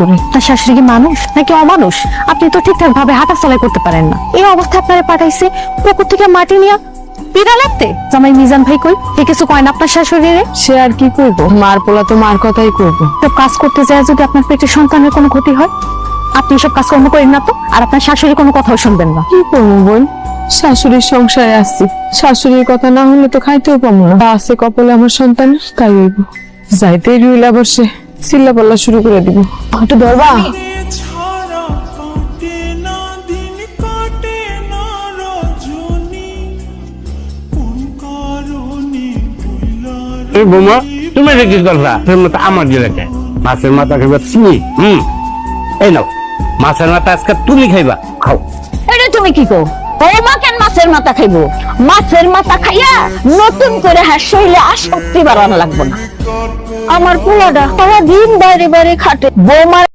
করে? তার শাশুড়ি কি মানুষ নাকি অমানুষ? আপনি তো ঠিকঠাক ভাবে হাঁটা চলাই করতে পারেন না। এই অবস্থা আপনারা পাঠাইছে পুকুর থেকে মাটি নিয়ে। পিড়া লাগতে জামাই মিজান ভাই কই? এ কিছু কয় না আপনার শাশুড়িরে? সে আর কি করব? মার পোলা তো মার কথাই করব। সব কাজ করতে যায় যদি আপনার পেটের সন্তানের কোনো ক্ষতি হয়? আপনি এসব কাজকর্ম করেন না তো? আর আপনার শাশুড়ি কোনো কথাও শুনবেন না। কি করব বোন শাশুড়ির সংসারে আসছি শাশুড়ির কথা না হলে তো খাইতেও পাবো না। আছে কপালে আমার সন্তান তাই হইব। যাইতেই রুইলা বসে চিল্লা পাল্লা শুরু করে দিব। একটু ধরবা। এই বোমা তুমি কি করলা? তোর মতো আমার দিলেকে মাছের মাথা খাইবা তুমি হুম? এই নাও মাছের মাথা আজকে তুমি খাইবা খাও। এটা তুমি কি কো বৌমা কেন মাছের মাথা খাইবো? মাছের মাথা খাইয়া নতুন করে হার শরীরে আসক্তি বাড়ানো লাগবে না। আমার পোলাটা সারা দিন বাইরে বাইরে খাটে। বৌমার